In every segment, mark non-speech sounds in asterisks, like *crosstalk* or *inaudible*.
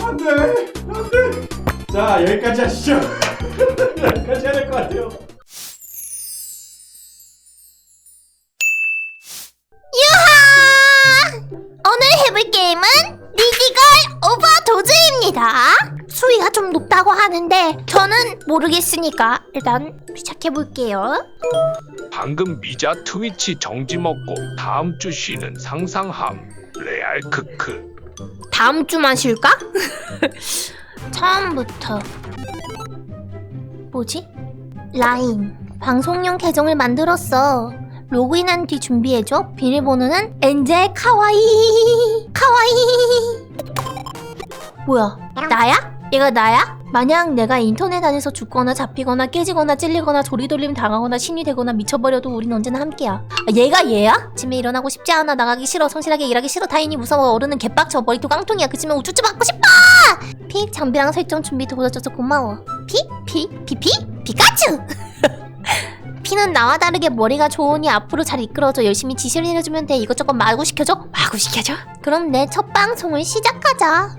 안돼 안돼 자 여기까지 하시죠 *laughs* 여기까지 해야 될 것 같아요 유하! 오늘 해볼 게임은 리디걸 오버 도즈입니다. 수위가 좀 높다고 하는데 저는 모르겠으니까 일단 시작해볼게요. 방금 미자 트위치 정지 먹고 다음 주 쉬는 상상함 레알 크크 다음 주만 쉴까? *laughs* 처음부터 뭐지? 라인 방송용 계정을 만들었어. 로그인한 뒤 준비해줘. 비밀번호는 엔젤 카와이 *laughs* 카와이. 뭐야? 나야? 얘가 나야? 만약 내가 인터넷 안에서 죽거나 잡히거나 깨지거나 찔리거나 조리돌림 당하거나 신이 되거나 미쳐버려도 우린 언제나 함께야. 아, 얘가 얘야? 아침에 일어나고 싶지 않아. 나가기 싫어. 성실하게 일하기 싫어. 타인이 무서워. 어른은 개빡쳐. 머리도 깡통이야. 그치만 우쭈쭈 받고 싶어! 픽! 장비랑 설정 준비 도와줘서 고마워. 피? 피? 피피? 피카츄! *laughs* 피는 나와 다르게 머리가 좋으니 앞으로 잘 이끌어줘. 열심히 지시를 해주면 돼. 이것저것 마구 시켜줘? 마구 시켜줘? 그럼 내 첫 방송을 시작하자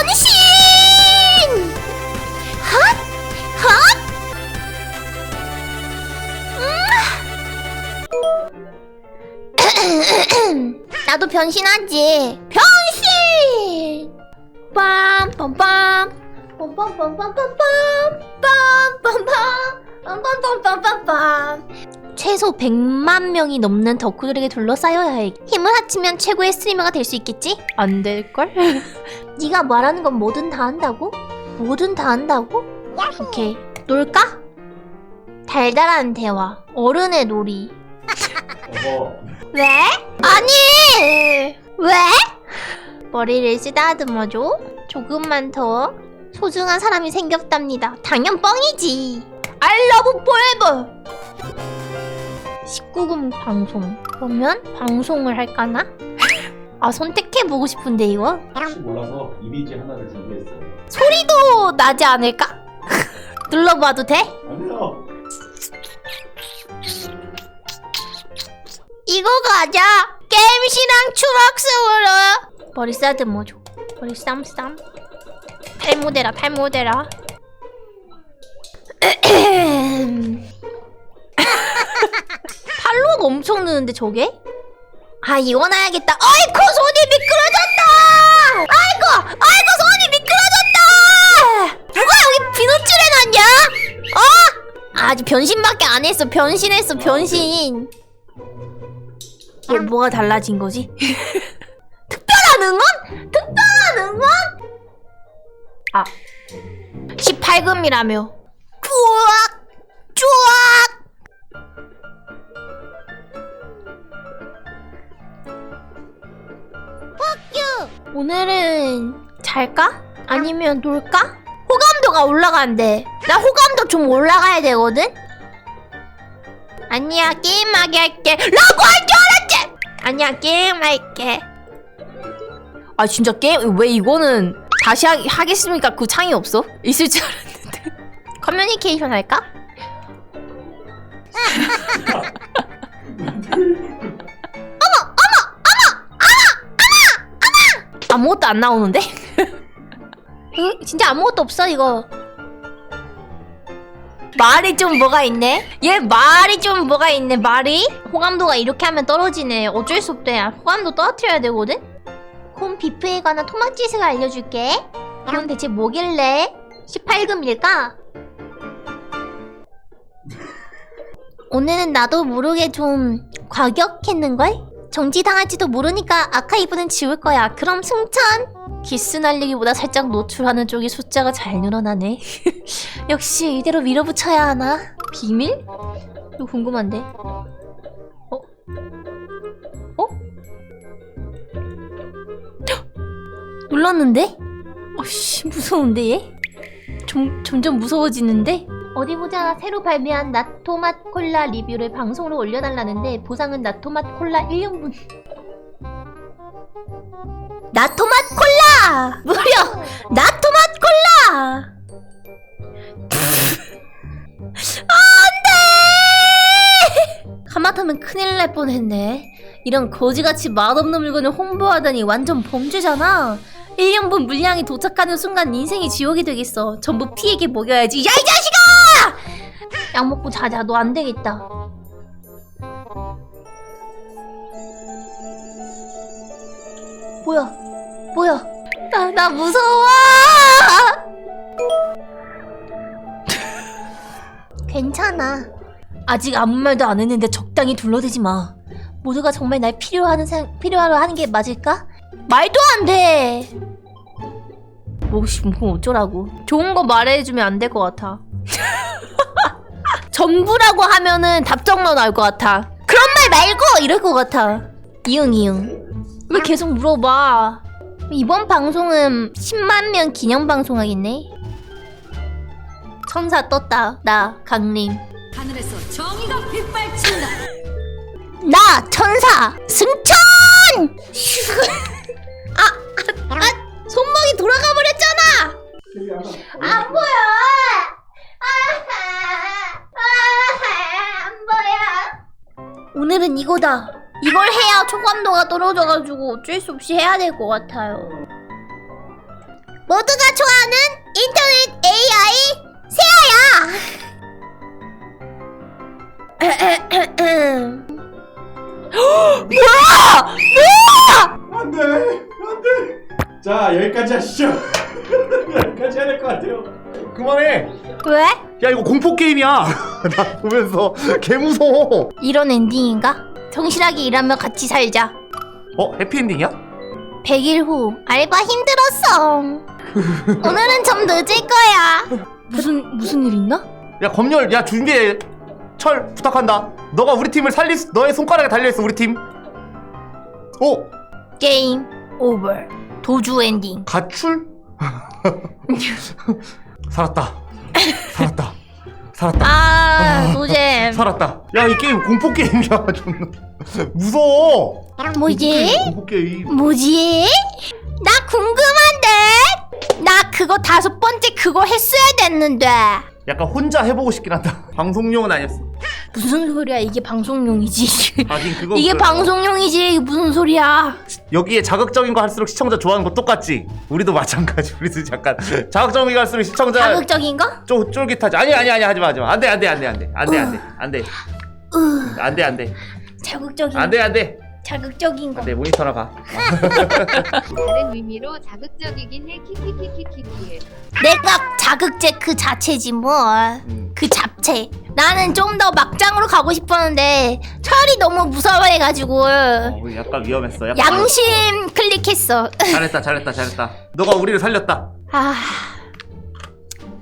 변신! 핫! 핫! 음. 나도 변신하지. 변신! 빰빰빰 빰빰빰빰빰빰 빰빰빰 빰빰빰빰빰빰 최소 100만 명이 넘는 덕후들에게 둘러싸여야 해. 힘을 합치면 최고의 스트리머가 될 수 있겠지? 안 될걸? *laughs* 네가 말하는 건 뭐든 다 한다고? 뭐든 다 한다고? 오케이. 놀까? 달달한 대화. 어른의 놀이. 어머 왜? 아니! 왜? 머리를 쓰다듬어줘. 조금만 더 소중한 사람이 생겼답니다. 당연 뻥이지. I love forever. 19금 방송. 그러면 방송을 할까나? 아 선택해보고 싶은데 이거? 혹시 몰라서 이미지 하나를 준비했어요 소리도 나지 않을까? *laughs* 눌러봐도 돼? 아니요 이거 가자. 게임시랑 추락스으로 머리 싸듬어줘. 머리 쌈쌈. 탈모대라 탈모대라. 팔로가 엄청 느는데 저게? 아 이거 놔야겠다. 아이고 손이 미끄러졌다. 아이고 아이고 손이 미끄러졌다. 누가 여기 비누칠해 놨냐? 어? 아직 변신밖에 안 했어. 변신했어 변신. 뭐, 뭐가 달라진 거지? *laughs* 특별한 응원? 특별한 응원? 아 18금이라며 쭈악 쭈악 오늘은 잘까? 아니면 놀까? 호감도가 올라간대. 나 호감도 좀 올라가야 되거든? 아니야 게임하게 할게. 라고 할 줄 알았지! 아니야 게임할게. 아 진짜 게임? 왜 이거는 다시 하, 하겠습니까? 그 창이 없어? 있을 줄 알았는데. 커뮤니케이션 할까 *laughs* 아무것도 안 나오는데 응? 진짜 아무것도 없어 이거 말이 좀 뭐가 있네? 얘 말이 좀 뭐가 있네 말이? 호감도가 이렇게 하면 떨어지네 어쩔 수 없대 호감도 떨어뜨려야 되거든? 그럼 비프에 관한 토막지식을 알려줄게 이건 대체 뭐길래 18금일까? 오늘은 나도 모르게 좀 과격했는걸? 정지당할지도 모르니까 아카이브는 지울 거야 그럼 승천! 기스 날리기보다 살짝 노출하는 쪽이 숫자가 잘 늘어나네 *laughs* 역시 이대로 밀어붙여야 하나? 비밀? 이거 궁금한데. 어? 어? 헉! 눌렀는데? 어씨 무서운데 얘? 좀 점점 무서워지는데? 어디 보자 새로 발매한 나토맛 콜라 리뷰를 방송으로 올려달라는데 보상은 나토맛 콜라 1년분 나토맛 콜라! 무려 나토맛 콜라! 안돼! 하마터면 큰일 날 뻔했네. 이런 거지같이 맛없는 물건을 홍보하다니 완전 범죄잖아. 1년분 물량이 도착하는 순간 인생이 지옥이 되겠어. 전부 피에게 먹여야지. 야, 이 자식아! 약 먹고 자자. 너 안 되겠다. 뭐야? 뭐야? 나, 나 무서워! *laughs* 괜찮아. 아직 아무 말도 안 했는데 적당히 둘러대지 마. 모두가 정말 날 필요하는 생, 필요하러 하는 게 맞을까? 말도 안 돼. 뭐씨 뭐 어쩌라고? 좋은 거 말해주면 안 될 것 같아. *laughs* 전부라고 하면은 답정너 나올 것 같아. 그런 말 말고 이럴 것 같아. 이응 이응. 왜 계속 물어봐? 이번 방송은 10만 명 기념 방송하겠네. 천사 떴다. 나 강림. 하늘에서 정의가 빗발친다. 나 천사 승천! *laughs* 아, 아, 아, 손목이 돌아가 버렸잖아. 안 보여. 아, 안 보여. 오늘은 이거다. 이걸 해야 초감도가 떨어져가지고 어쩔 수 없이 해야 될 것 같아요. 모두가 좋아하는 인터넷 AI 야 이거 공포 게임이야. *laughs* 나 보면서 개 무서워. 이런 엔딩인가? 성실하게 일하며 같이 살자. 어 해피엔딩이야? 100일 후 알바 힘들었어. 오늘은 좀 늦을 거야. 무슨 무슨 일 있나? 야 검열 야 준비해. 철 부탁한다. 너가 우리 팀을 살릴 수, 너의 손가락에 달려 있어 우리 팀. 오 게임 오버. 도주 엔딩. 가출? *laughs* 살았다. 살았다. 살았다. 아 노잼. 살았다. 야 이 게임 공포 게임이야. 존나 *laughs* 무서워. 뭐지? 공포 게임. 뭐지? 나 궁금한데. 나 그거 다섯 번째 그거 했어야 됐는데. 약간 혼자 해보고 싶긴 한다. *laughs* 방송용은 아니었어. 무슨 소리야? 이게 방송용이지. 하긴 그거 이게 그- 방송용이지. 이게 무슨 소리야? 여기에 자극적인 거 할수록 시청자 좋아하는 거 똑같지? 우리도 마찬가지. 우리도 약간 *laughs* 자극적인 거 할수록 시청자 자극적인 거? 쫄 쫄깃하지. 아니 아니 아니 하지 마 하지 마. 안돼 안돼 안돼 안돼 안돼 안돼 안돼 으, 안돼 안돼 자극적인 안돼 안돼 자극적인 거. 안돼 모니터나 가. 다른 의미로 자극적이긴 해 키키키키키키 내가 자극제 그 자체지 뭘. 음. 그 잡채. 나는 좀 더 막장으로 가고 싶었는데 철이 너무 무서워해가지고 어, 우리 약간 위험했어. 약간 양심 클릭했어. 잘했다 잘했다 잘했다. 너가 우리를 살렸다. 아,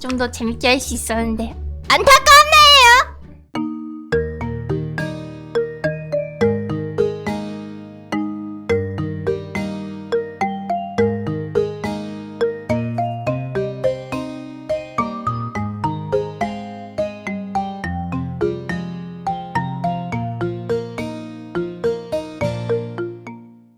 좀 더 재밌게 할 수 있었는데 안타까운